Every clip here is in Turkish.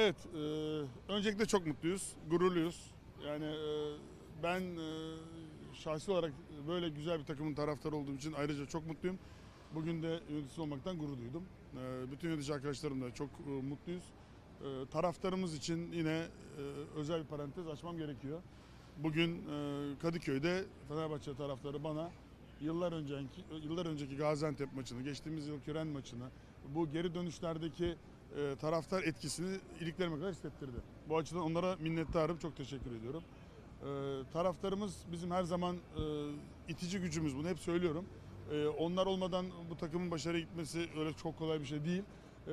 Evet, e, öncelikle çok mutluyuz, gururluyuz. Yani e, ben e, şahsi olarak böyle güzel bir takımın taraftarı olduğum için ayrıca çok mutluyum. Bugün de yöneticisi olmaktan gurur duydum. E, bütün yönetici arkadaşlarımla çok e, mutluyuz. E, taraftarımız için yine e, özel bir parantez açmam gerekiyor. Bugün e, Kadıköy'de Fenerbahçe taraftarı bana yıllar önceki yıllar önceki Gaziantep maçını, geçtiğimiz yıl Küren maçını, bu geri dönüşlerdeki e, taraftar etkisini iliklerime kadar hissettirdi. Bu açıdan onlara minnettarım. Çok teşekkür ediyorum. E, taraftarımız bizim her zaman e, itici gücümüz bunu hep söylüyorum. E, onlar olmadan bu takımın başarıya gitmesi öyle çok kolay bir şey değil. E,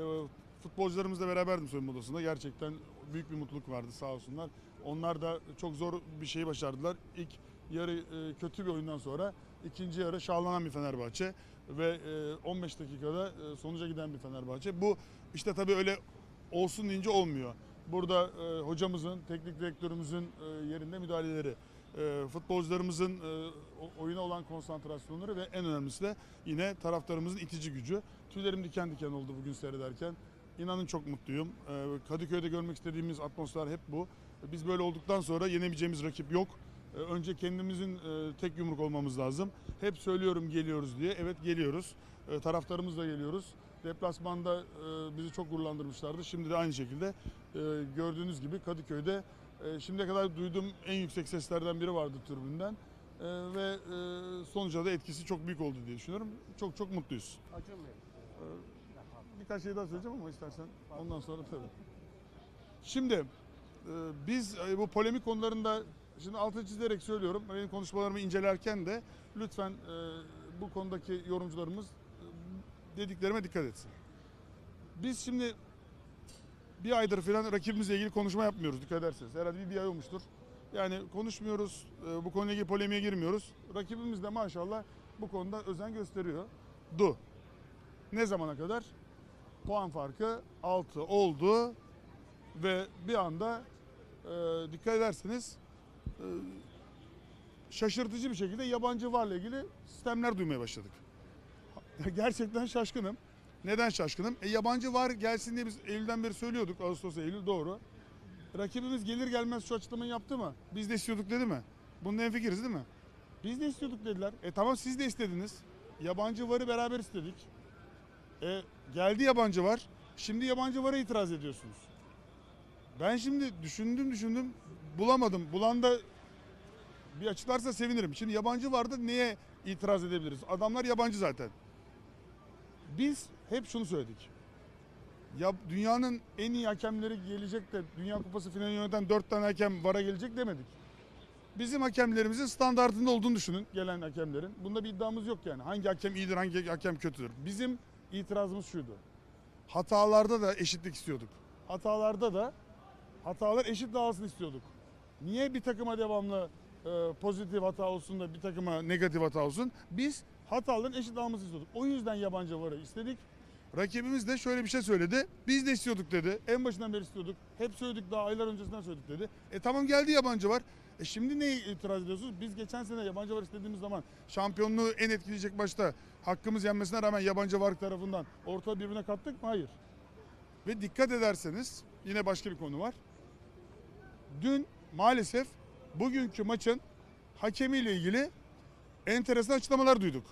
futbolcularımızla beraberdim soyunma odasında. Gerçekten büyük bir mutluluk vardı sağ olsunlar. Onlar da çok zor bir şeyi başardılar. İlk yarı e, kötü bir oyundan sonra ikinci yarı şahlanan bir Fenerbahçe ve e, 15 dakikada e, sonuca giden bir Fenerbahçe. Bu işte tabii öyle olsun deyince olmuyor. Burada e, hocamızın, teknik direktörümüzün e, yerinde müdahaleleri, e, futbolcularımızın e, oyuna olan konsantrasyonları ve en önemlisi de yine taraftarımızın itici gücü. Tüylerim diken diken oldu bugün seyrederken. İnanın çok mutluyum. E, Kadıköy'de görmek istediğimiz atmosfer hep bu. Biz böyle olduktan sonra yenemeyeceğimiz rakip yok. E, Önce kendimizin e, tek yumruk olmamız lazım. Hep söylüyorum geliyoruz diye. Evet geliyoruz. E, Taraftarımızla geliyoruz. Deplasmanda bizi çok gururlandırmışlardı. Şimdi de aynı şekilde gördüğünüz gibi Kadıköy'de şimdiye kadar duyduğum en yüksek seslerden biri vardı tribünden. E, Ve e, sonuca da etkisi çok büyük oldu diye düşünüyorum. Çok çok mutluyuz. Acun Bey. Birkaç şey daha söyleyeceğim ama istersen ondan sonra tabii. Şimdi e, biz e, bu polemik konularında şimdi altı çizerek söylüyorum. Benim konuşmalarımı incelerken de lütfen e, bu konudaki yorumcularımız e, dediklerime dikkat etsin. Biz şimdi bir aydır falan rakibimizle ilgili konuşma yapmıyoruz dikkat ederseniz. Herhalde bir, bir ay olmuştur. Yani konuşmuyoruz, e, bu konuyla ilgili polemiğe girmiyoruz. Rakibimiz de maşallah bu konuda özen gösteriyor. Du. Ne zamana kadar? Puan farkı 6 oldu ve bir anda e, dikkat ederseniz şaşırtıcı bir şekilde yabancı varla ilgili sistemler duymaya başladık. Gerçekten şaşkınım. Neden şaşkınım? E, yabancı var gelsin diye biz Eylül'den beri söylüyorduk. Ağustos, Eylül doğru. Rakibimiz gelir gelmez şu açıklamayı yaptı mı? Biz de istiyorduk dedi mi? Bunun en fikiriz değil mi? Biz de istiyorduk dediler. E tamam siz de istediniz. Yabancı varı beraber istedik. E, geldi yabancı var. Şimdi yabancı vara itiraz ediyorsunuz. Ben şimdi düşündüm düşündüm bulamadım. Bulan da bir açıklarsa sevinirim. Şimdi yabancı vardı neye itiraz edebiliriz? Adamlar yabancı zaten. Biz hep şunu söyledik. Ya dünyanın en iyi hakemleri gelecek de Dünya Kupası finali yöneten 4 tane hakem vara gelecek demedik. Bizim hakemlerimizin standartında olduğunu düşünün gelen hakemlerin. Bunda bir iddiamız yok yani. Hangi hakem iyidir, hangi hakem kötüdür. Bizim itirazımız şuydu. Hatalarda da eşitlik istiyorduk. Hatalarda da hatalar eşit dağılsın istiyorduk. Niye bir takıma devamlı e, pozitif hata olsun da bir takıma negatif hata olsun? Biz hataların eşit dağılmasını istiyorduk. O yüzden yabancı varı istedik. Rakibimiz de şöyle bir şey söyledi. Biz de istiyorduk dedi. En başından beri istiyorduk. Hep söyledik daha aylar öncesinden söyledik dedi. E tamam geldi yabancı var. E şimdi neye itiraz ediyorsunuz? Biz geçen sene yabancı var istediğimiz zaman şampiyonluğu en etkileyecek başta hakkımız yenmesine rağmen yabancı var tarafından orta birbirine kattık mı? Hayır. Ve dikkat ederseniz yine başka bir konu var. Dün maalesef bugünkü maçın hakemiyle ilgili enteresan açıklamalar duyduk.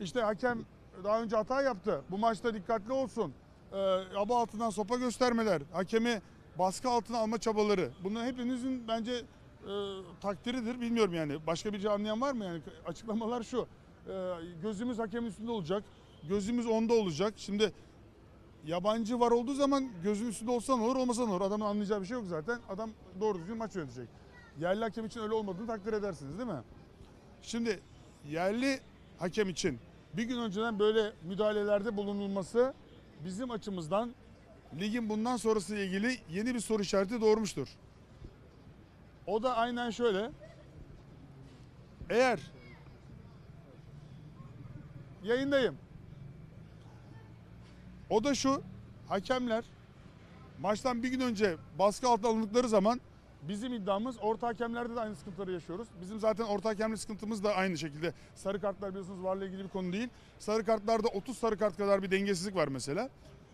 İşte hakem daha önce hata yaptı. Bu maçta dikkatli olsun. Ee, aba altından sopa göstermeler, hakemi baskı altına alma çabaları. Bunlar hepinizin bence e, takdiridir. Bilmiyorum yani. Başka bir şey anlayan var mı? Yani açıklamalar şu. Ee, gözümüz hakemin üstünde olacak. Gözümüz onda olacak. Şimdi yabancı var olduğu zaman gözün üstünde olsa ne olur olmasa ne olur. Adamın anlayacağı bir şey yok zaten. Adam doğru düzgün maç yönetecek. Yerli hakem için öyle olmadığını takdir edersiniz değil mi? Şimdi yerli hakem için bir gün önceden böyle müdahalelerde bulunulması bizim açımızdan ligin bundan sonrası ile ilgili yeni bir soru işareti doğurmuştur. O da aynen şöyle. Eğer yayındayım. O da şu. Hakemler maçtan bir gün önce baskı altına alındıkları zaman bizim iddiamız orta hakemlerde de aynı sıkıntıları yaşıyoruz. Bizim zaten orta hakemlik sıkıntımız da aynı şekilde. Sarı kartlar biliyorsunuz varla ilgili bir konu değil. Sarı kartlarda 30 sarı kart kadar bir dengesizlik var mesela.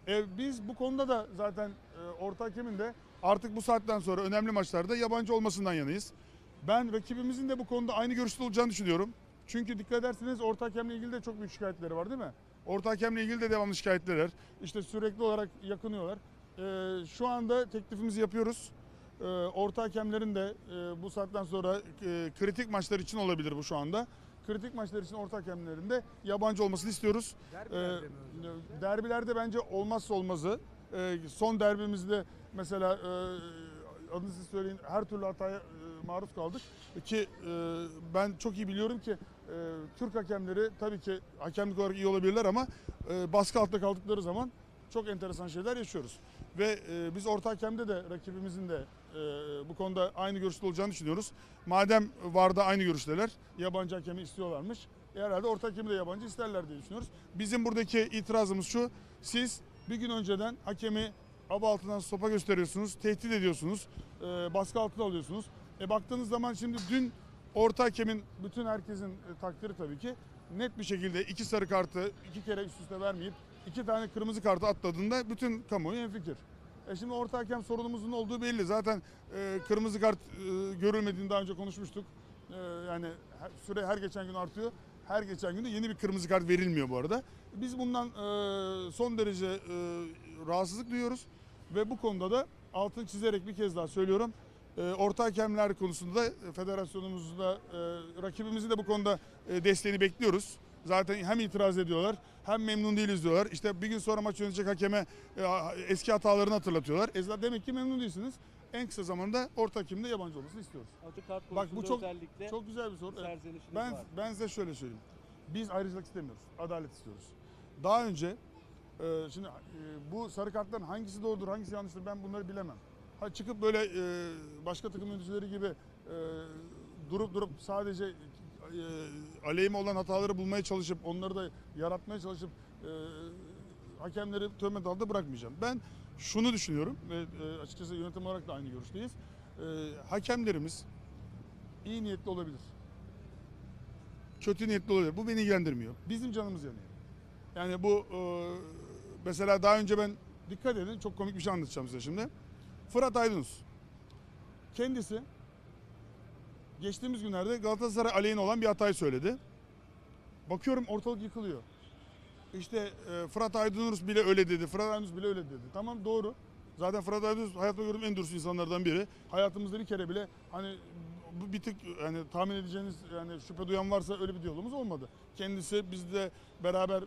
E, biz bu konuda da zaten e, orta hakemin de artık bu saatten sonra önemli maçlarda yabancı olmasından yanayız. Ben rakibimizin de bu konuda aynı görüşte olacağını düşünüyorum. Çünkü dikkat ederseniz orta hakemle ilgili de çok büyük şikayetleri var değil mi? Orta hakemle ilgili de devamlı şikayetler. İşte sürekli olarak yakınıyorlar. E, şu anda teklifimizi yapıyoruz. E, orta hakemlerin de e, bu saatten sonra e, kritik maçlar için olabilir bu şu anda. Kritik maçlar için orta hakemlerin de yabancı olmasını istiyoruz. Derbilerde Ee, özellikle? derbilerde bence olmazsa olmazı. Ee, son derbimizde mesela e, adını siz söyleyin her türlü hataya e, maruz kaldık. Ki e, ben çok iyi biliyorum ki e, Türk hakemleri tabii ki hakemlik olarak iyi olabilirler ama e, baskı altında kaldıkları zaman çok enteresan şeyler yaşıyoruz. Ve e, biz orta hakemde de rakibimizin de e, bu konuda aynı görüşte olacağını düşünüyoruz. Madem VAR'da aynı görüşteler, yabancı hakemi istiyorlarmış. E herhalde orta hakemi de yabancı isterler diye düşünüyoruz. Bizim buradaki itirazımız şu. Siz bir gün önceden hakemi aba altından sopa gösteriyorsunuz, tehdit ediyorsunuz, e, baskı altına alıyorsunuz. E baktığınız zaman şimdi dün orta hakemin bütün herkesin e, takdiri tabii ki net bir şekilde iki sarı kartı iki kere üst üste vermeyip iki tane kırmızı kartı atladığında bütün kamuoyu hemfikir. E şimdi orta hakem sorunumuzun olduğu belli. Zaten e, kırmızı kart e, görülmediğini daha önce konuşmuştuk. E, yani her- süre her geçen gün artıyor. Her geçen gün de yeni bir kırmızı kart verilmiyor bu arada. Biz bundan e, son derece e, rahatsızlık duyuyoruz. Ve bu konuda da altını çizerek bir kez daha söylüyorum. E, orta hakemler konusunda da federasyonumuzda e, rakibimizin de bu konuda e, desteğini bekliyoruz. Zaten hem itiraz ediyorlar hem memnun değiliz diyorlar. İşte bir gün sonra maç yönetecek hakeme e, eski hatalarını hatırlatıyorlar. E demek ki memnun değilsiniz. En kısa zamanda orta hakimde yabancı olmasını istiyoruz. Acı kart Bak bu çok özellikle çok güzel bir soru. Evet. Ben var. ben size şöyle söyleyeyim. Biz ayrıcalık istemiyoruz. Adalet istiyoruz. Daha önce e, şimdi e, bu sarı kartların hangisi doğrudur, hangisi yanlıştır ben bunları bilemem. Ha çıkıp böyle e, başka takım yöneticileri gibi e, durup durup sadece e, aleyhime olan hataları bulmaya çalışıp onları da yaratmaya çalışıp e, hakemleri töhmet altında bırakmayacağım. Ben şunu düşünüyorum ve e, açıkçası yönetim olarak da aynı görüşteyiz. E, hakemlerimiz iyi niyetli olabilir. Kötü niyetli olabilir. Bu beni ilgilendirmiyor. Bizim canımız yanıyor. Yani bu e, mesela daha önce ben dikkat edin çok komik bir şey anlatacağım size şimdi. Fırat Aydınus. Kendisi geçtiğimiz günlerde Galatasaray aleyhine olan bir hatayı söyledi. Bakıyorum ortalık yıkılıyor. İşte e, Fırat Aydınus bile öyle dedi. Fırat Aydınus bile öyle dedi. Tamam doğru. Zaten Fırat Aydınus hayatta gördüğüm en dürüst insanlardan biri. Hayatımızda bir kere bile hani bu bir tık yani tahmin edeceğiniz yani şüphe duyan varsa öyle bir diyalogumuz olmadı. Kendisi bizle beraber e,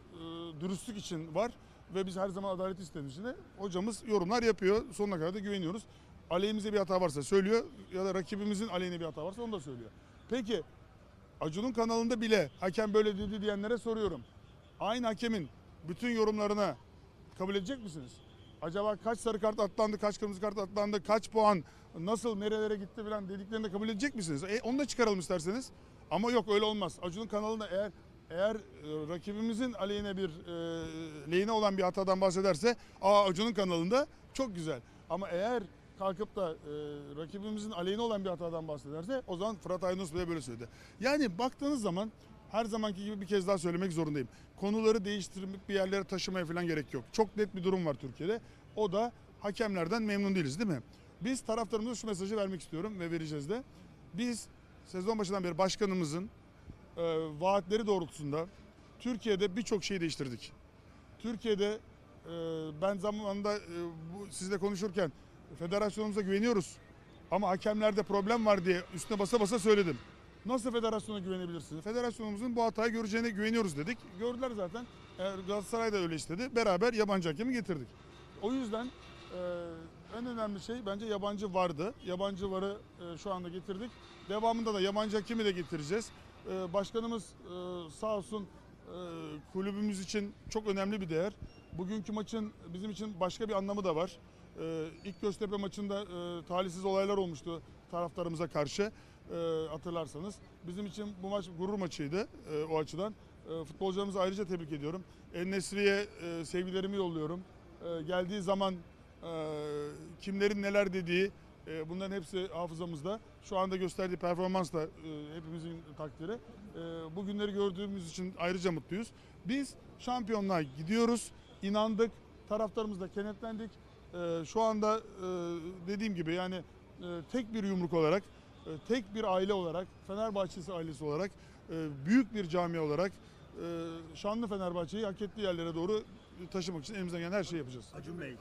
dürüstlük için var ve biz her zaman adalet de hocamız yorumlar yapıyor. Sonuna kadar da güveniyoruz. Aleyhimize bir hata varsa söylüyor ya da rakibimizin aleyhine bir hata varsa onu da söylüyor. Peki Acun'un kanalında bile hakem böyle dedi diyenlere soruyorum. Aynı hakemin bütün yorumlarına kabul edecek misiniz? Acaba kaç sarı kart atlandı, kaç kırmızı kart atlandı, kaç puan, nasıl nerelere gitti falan dediklerini de kabul edecek misiniz? E, onu da çıkaralım isterseniz. Ama yok öyle olmaz. Acun'un kanalında eğer eğer e, rakibimizin aleyhine bir e, lehine olan bir hatadan bahsederse aa Acun'un kanalında çok güzel. Ama eğer kalkıp da e, rakibimizin aleyhine olan bir hatadan bahsederse o zaman Fırat Aydınus bile böyle söyledi. Yani baktığınız zaman her zamanki gibi bir kez daha söylemek zorundayım. Konuları değiştirmek bir yerlere taşımaya falan gerek yok. Çok net bir durum var Türkiye'de. O da hakemlerden memnun değiliz değil mi? Biz taraftarımıza şu mesajı vermek istiyorum ve vereceğiz de. Biz sezon başından beri başkanımızın e, vaatleri doğrultusunda Türkiye'de birçok şeyi değiştirdik. Türkiye'de e, ben zamanında e, bu sizle konuşurken federasyonumuza güveniyoruz. Ama hakemlerde problem var diye üstüne basa basa söyledim. Nasıl federasyona güvenebilirsiniz? Federasyonumuzun bu hatayı göreceğine güveniyoruz dedik. Gördüler zaten. Eğer Galatasaray da öyle istedi. Beraber yabancı hakemi getirdik. O yüzden e, en önemli şey bence yabancı vardı. Yabancı varı e, şu anda getirdik. Devamında da yabancı hakemi de getireceğiz. E, başkanımız e, sağ olsun e, kulübümüz için çok önemli bir değer. Bugünkü maçın bizim için başka bir anlamı da var. E, ilk Göztepe maçında e, talihsiz olaylar olmuştu taraftarımıza karşı e, hatırlarsanız. Bizim için bu maç gurur maçıydı o açıdan. Futbolcularımızı ayrıca tebrik ediyorum. En-Nesyri'ye e, sevgilerimi yolluyorum. Geldiği zaman kimlerin neler dediği e, bunların hepsi hafızamızda. Şu anda gösterdiği performans da e, hepimizin takdiri. E, bu günleri gördüğümüz için ayrıca mutluyuz. Biz şampiyonluğa gidiyoruz. İnandık. taraftarımızla kenetlendik. E, şu anda e, dediğim gibi yani e, tek bir yumruk olarak, e, tek bir aile olarak, Fenerbahçesi ailesi olarak, e, büyük bir cami olarak e, şanlı Fenerbahçe'yi hak ettiği yerlere doğru taşımak için elimizden gelen her şeyi yapacağız. Acun Bey.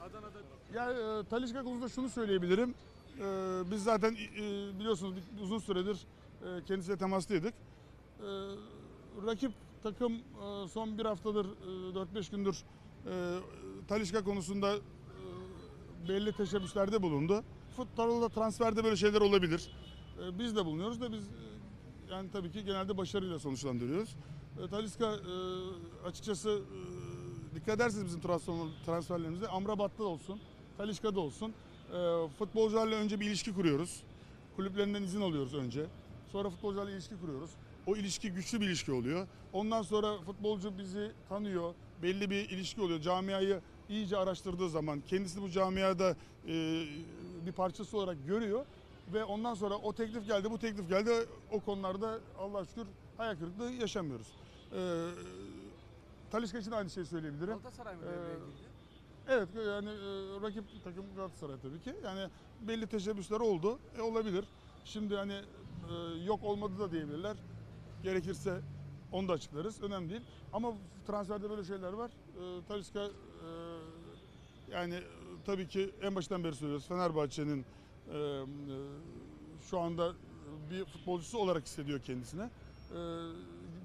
Ya e, Talisca konusunda şunu söyleyebilirim. E, biz zaten e, biliyorsunuz uzun süredir e, kendisiyle temastaydık. E, rakip takım e, son bir haftadır, e, 4-5 gündür e, Talisca konusunda belli teşebbüslerde bulundu. Futbolda transferde böyle şeyler olabilir. Biz de bulunuyoruz da biz yani tabii ki genelde başarıyla sonuçlandırıyoruz. E, Talisca e, açıkçası dikkat ederseniz bizim transfer, transferlerimizde Amrabat'ta da olsun, Talişka'da olsun. E, futbolcularla önce bir ilişki kuruyoruz. Kulüplerinden izin alıyoruz önce. Sonra futbolcularla ilişki kuruyoruz. O ilişki güçlü bir ilişki oluyor. Ondan sonra futbolcu bizi tanıyor. Belli bir ilişki oluyor. Camiayı iyice araştırdığı zaman kendisi bu camiada e, bir parçası olarak görüyor. Ve ondan sonra o teklif geldi, bu teklif geldi. O konularda Allah şükür hayal kırıklığı yaşamıyoruz. E, Talişka için aynı şeyi söyleyebilirim. Galatasaray mı devreye Ee, girdi? Evet yani e, rakip takım Galatasaray tabii ki. Yani belli teşebbüsler oldu. E, olabilir. Şimdi hani e, yok olmadı da diyebilirler. Gerekirse onu da açıklarız. Önemli değil. Ama transferde böyle şeyler var. E, Talisca e, yani e, tabii ki en baştan beri söylüyoruz. Fenerbahçe'nin e, e, şu anda bir futbolcusu olarak hissediyor kendisine. E,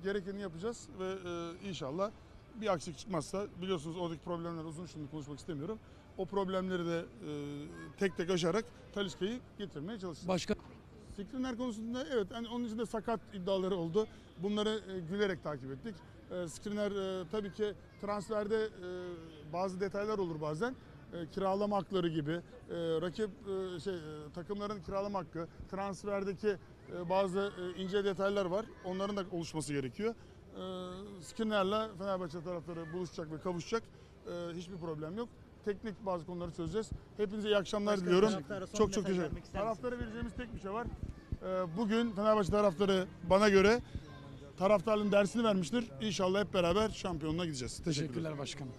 gerekeni yapacağız ve e, inşallah bir aksilik çıkmazsa biliyorsunuz oradaki problemler uzun şimdi konuşmak istemiyorum. O problemleri de e, tek tek aşarak Talisca'yı getirmeye çalışacağız. Başka Skriniar konusunda evet hani onun için de sakat iddiaları oldu. Bunları e, gülerek takip ettik. E, Skriniar e, tabii ki transferde e, bazı detaylar olur bazen. E, kiralama hakları gibi, e, rakip e, şey e, takımların kiralama hakkı, transferdeki e, bazı e, ince detaylar var. Onların da oluşması gerekiyor. E, Skriniar'la Fenerbahçe taraftarı buluşacak ve kavuşacak. E, hiçbir problem yok. Teknik bazı konuları çözeceğiz. Hepinize iyi akşamlar Başka diliyorum. Çok çok teşekkür misiniz? Taraftara vereceğimiz tek bir şey var. Ee, Bugün Fenerbahçe taraftarı bana göre taraftarlığın dersini vermiştir. İnşallah hep beraber şampiyonluğa gideceğiz. Teşekkürler. teşekkürler başkanım.